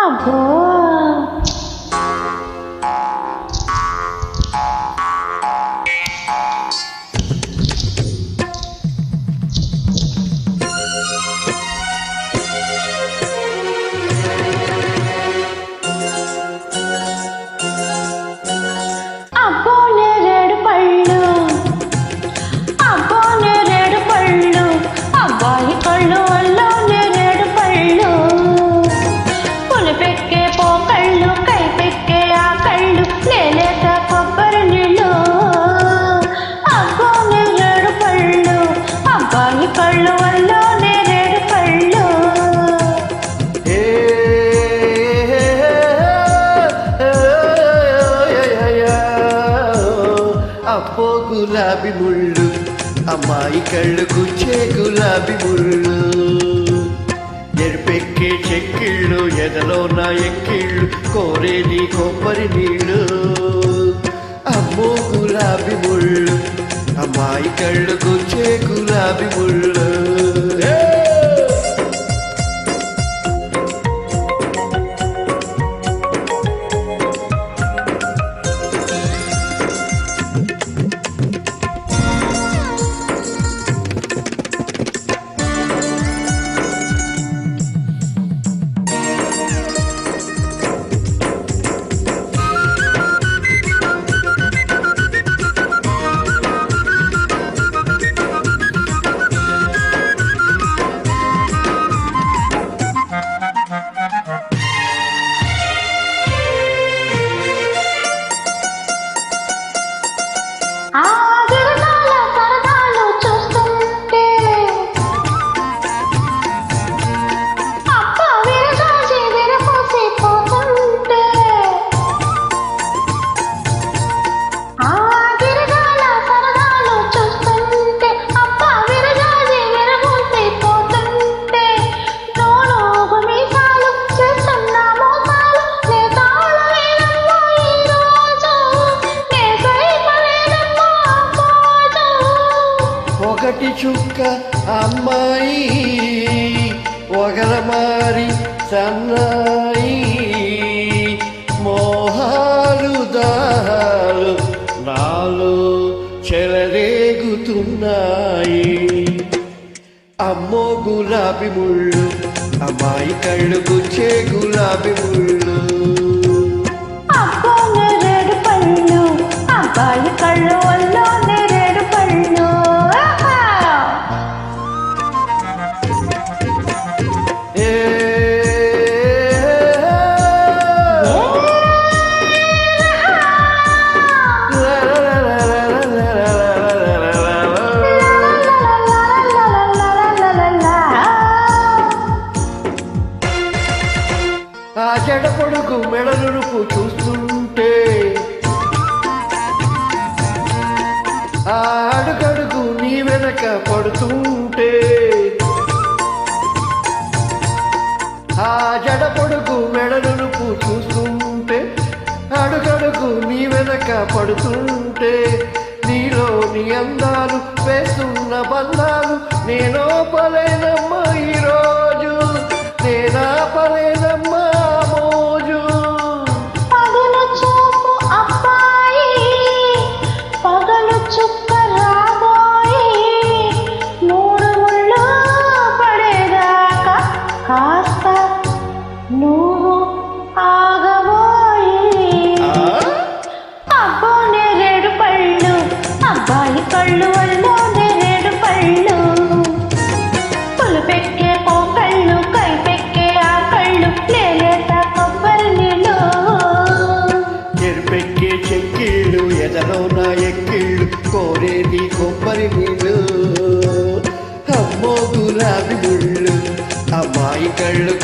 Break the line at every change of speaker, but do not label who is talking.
అబ్బో అబ్బో
అప్పో గులాబీ ముళ్ళు అమ్మాయి కళ్ళు గుచ్చే గులాబీ ముళ్ళు. ఎరుపెక్కే చెక్కిళ్ళు ఎదలో నా ఎక్కిళ్ళు కోరేది కొబ్బరి నీళ్ళు. అమ్మో గులాబీ ముళ్ళు అమ్మాయి కళ్ళు గుచ్చే గులాబీ ముళ్ళు. ఒకటి చుక్క అమ్మాయి ఒగరమారి సన్నాయి. మోహాలు దాలు నాలో చెలరేగుతున్నాయి. అమ్మో గులాబీ ముళ్ళు అమ్మాయి కళ్ళు గుచ్చే గులాబీ ముళ్ళు.
అబ్బో నేరేడు పళ్ళు అబ్బాయి కళ్ళు వల్ల
మెడలుపు చూస్తుంటే అడుగడుగు నీ వెనక పడుతుంటే ఆ జడ పొడుగు మెడలుపు చూస్తుంటే అడుగడుగు నీ వెనక పడుతుంటే నీలో నీ అందాలు వేస్తున్న బంధాలు నేనో పలే అమ్మో గులాబీ ముళ్ళు అమ్మాయి కళ్ళు